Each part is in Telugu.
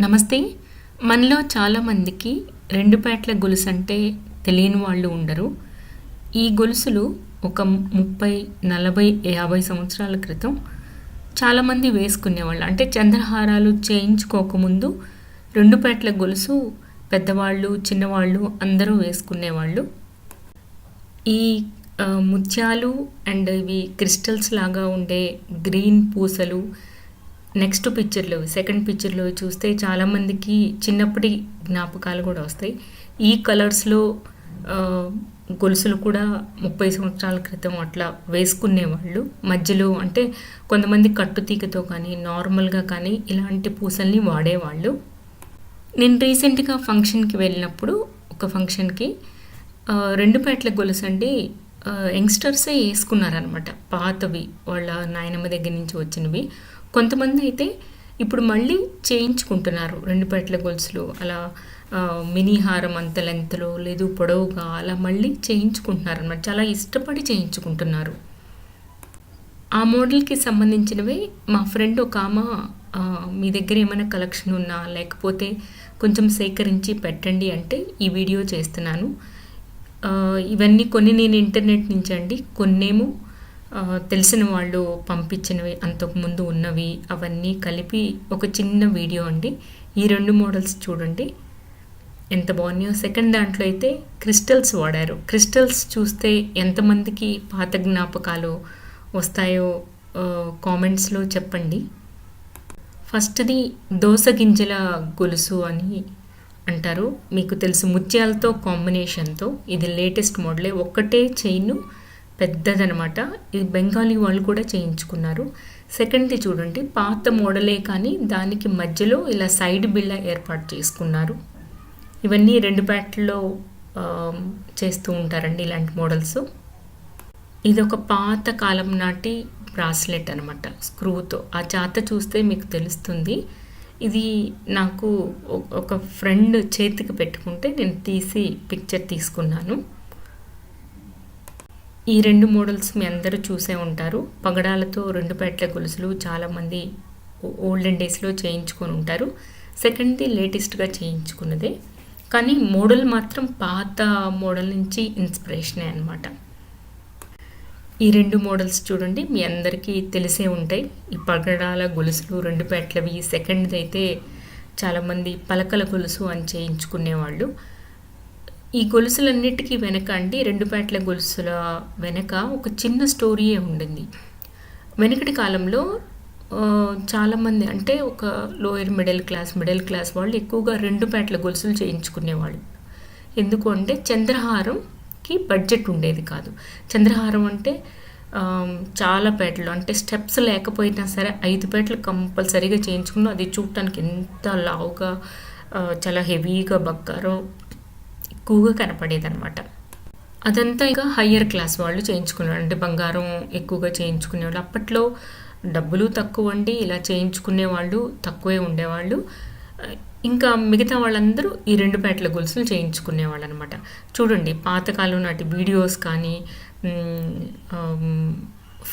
నమస్తే. మనలో చాలామందికి రెండు పేట్ల గొలుసు అంటే తెలియని వాళ్ళు ఉండరు. ఈ గొలుసులు ఒక ముప్పై నలభై యాభై సంవత్సరాల క్రితం చాలామంది వేసుకునేవాళ్ళు. అంటే చంద్రహారాలు చేయించుకోకముందు రెండు పేట్ల గొలుసు పెద్దవాళ్ళు చిన్నవాళ్ళు అందరూ వేసుకునేవాళ్ళు. ఈ ముత్యాలు అండ్ ఇవి క్రిస్టల్స్ లాగా ఉండే గ్రీన్ పూసలు నెక్స్ట్ పిక్చర్లో సెకండ్ పిక్చర్లో చూస్తే చాలామందికి చిన్నప్పటి జ్ఞాపకాలు కూడా వస్తాయి. ఈ కలర్స్లో గొలుసులు కూడా ముప్పై సంవత్సరాల క్రితం అట్లా వేసుకునేవాళ్ళు. మధ్యలో అంటే కొంతమంది కట్టుతీగతో కానీ నార్మల్గా కానీ ఇలాంటి పూసల్ని వాడేవాళ్ళు. నేను రీసెంట్గా ఫంక్షన్కి వెళ్ళినప్పుడు ఒక ఫంక్షన్కి రెండు పేట్ల గొలుసు అండి యంగ్స్టర్సే వేసుకున్నారనమాట పాతవి వాళ్ళ నాయనమ్మ దగ్గర నుంచి వచ్చినవి. కొంతమంది అయితే ఇప్పుడు మళ్ళీ చేయించుకుంటున్నారు. రెండు పట్ల గొలుసులు అలా మినీహారం మినీ హారం అంత లెంత్లో లేదు పొడవుగా అలా మళ్ళీ చేయించుకుంటున్నారు అనమాట చాలా ఇష్టపడి చేయించుకుంటున్నారు. ఆ మోడల్కి సంబంధించినవే మా ఫ్రెండ్ ఒక ఆమె మీ దగ్గర ఏమైనా కలెక్షన్ ఉన్నా లేకపోతే కొంచెం సేకరించి పెట్టండి అంటే ఈ వీడియో చేస్తున్నాను. ఇవన్నీ కొన్ని నేను ఇంటర్నెట్ నుంచి అండి కొన్నేమో తెలిసిన వాళ్ళు పంపించినవి అంతకుముందు ఉన్నవి అవన్నీ కలిపి ఒక చిన్న వీడియో అండి. ఈ రెండు మోడల్స్ చూడండి. ఎంత బాగున్నాయో. సెకండ్ దాంట్లో అయితే క్రిస్టల్స్ వాడారు. క్రిస్టల్స్ చూస్తే ఎంతమందికి పాత జ్ఞాపకాలు వస్తాయో కామెంట్స్లో చెప్పండి. ఫస్ట్ది దోస గింజల గొలుసు అని అంటారు. మీకు తెలుసు ముత్యాలతో కాంబినేషన్తో. ఇది లేటెస్ట్ మోడలే. ఒక్కటే చైన్ పెద్దదనమాట. ఇది బెంగాలీ వాళ్ళు కూడా చేయించుకున్నారు. సెకండ్ది చూడండి పాత మోడలే కానీ దానికి మధ్యలో ఇలా సైడ్ బిల్లా ఏర్పాటు చేసుకున్నారు. ఇవన్నీ రెండు బ్యాట్లో చేస్తూ ఉంటారండి ఇలాంటి మోడల్స్. ఇది ఒక పాత కాలం నాటి బ్రాస్లెట్ అనమాట స్క్రూతో. ఆ చాత చూస్తే మీకు తెలుస్తుంది. ఇది నాకు ఒక ఫ్రెండ్ చేతికి పెట్టుకుంటే నేను తీసి పిక్చర్ తీసుకున్నాను. ఈ రెండు మోడల్స్ మీ అందరూ చూసే ఉంటారు. పగడాలతో రెండు పేట్ల గొలుసులు చాలామంది ఓల్డెన్ డేస్లో చేయించుకొని ఉంటారు. సెకండ్ది లేటెస్ట్గా చేయించుకున్నదే. కానీ మోడల్ మాత్రం పాత మోడల్ నుంచి ఇన్స్పిరేషనే అనమాట ఈ రెండు మోడల్స్ చూడండి మీ అందరికీ తెలిసే ఉంటాయి. ఈ పగడాల గొలుసులు రెండు పేట్లవి సెకండ్ది అయితే చాలామంది పలకల గొలుసు అని చేయించుకునేవాళ్ళు. ఈ గొలుసులన్నిటికీ వెనక అండి రెండు పేట్ల గొలుసుల వెనక ఒక చిన్న స్టోరీయే ఉండింది. వెనకటి కాలంలో చాలామంది అంటే ఒక lower middle class middle class వాళ్ళు ఎక్కువగా రెండు పేట్ల గొలుసులు చేయించుకునేవాళ్ళు. ఎందుకు అంటే చంద్రహారంకి బడ్జెట్ ఉండేది కాదు. చంద్రహారం అంటే చాలా పేటలు అంటే స్టెప్స్ లేకపోయినా సరే ఐదు పేటలు కంపల్సరీగా చేయించుకున్నా. అది చూడటానికి ఎంత లావుగా చాలా హెవీగా బక్కారో ఎక్కువగా కనపడేదనమాట అదంతా ఇక హయ్యర్ క్లాస్ వాళ్ళు చేయించుకున్నారు. అంటే బంగారం ఎక్కువగా చేయించుకునేవాళ్ళు. అప్పట్లో డబ్బులు తక్కువ అండి. ఇలా చేయించుకునే వాళ్ళు తక్కువే ఉండేవాళ్ళు. ఇంకా మిగతా వాళ్ళందరూ ఈ రెండు పేటల గొలుసులు చేయించుకునేవాళ్ళు అనమాట చూడండి పాతకాలం నాటి వీడియోస్ కానీ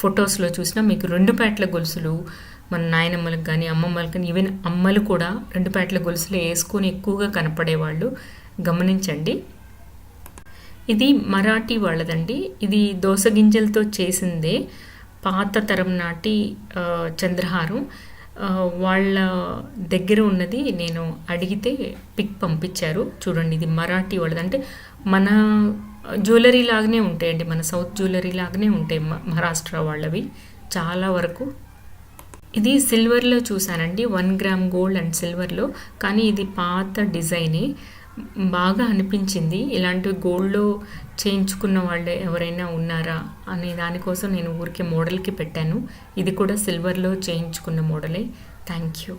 ఫొటోస్లో చూసినా మీకు రెండు పేటల గొలుసులు మన నాయనమ్మలకు కానీ అమ్మమ్మలకు కానీ ఈవెన్ అమ్మలు కూడా రెండు పేటల గొలుసులు వేసుకొని ఎక్కువగా కనపడేవాళ్ళు. గమనించండి. ఇది మరాఠీ వాళ్ళదండి. ఇది దోస గింజలతో చేసిందే పాత తరం నాటి చంద్రహారం. వాళ్ళ దగ్గర ఉన్నది నేను అడిగితే పిక్ పంపించారు. చూడండి ఇది మరాఠీ వాళ్ళది అంటే మన జ్యువెలరీ లాగానే ఉంటాయండి. మన సౌత్ జ్యువెలరీ లాగానే ఉంటాయి మ- మహారాష్ట్ర వాళ్ళవి చాలా వరకు. ఇది సిల్వర్లో చూసానండి వన్ గ్రామ్ గోల్డ్ అండ్ సిల్వర్లో. కానీ ఇది పాత డిజైనే. బాగా అనిపించింది. ఇలాంటి గోల్డ్లో చేయించుకున్న వాళ్ళు ఎవరైనా ఉన్నారా అనే దానికోసం నేను ఊరికే మోడల్కి పెట్టాను. ఇది కూడా సిల్వర్లో చేయించుకున్న మోడలే. Thank you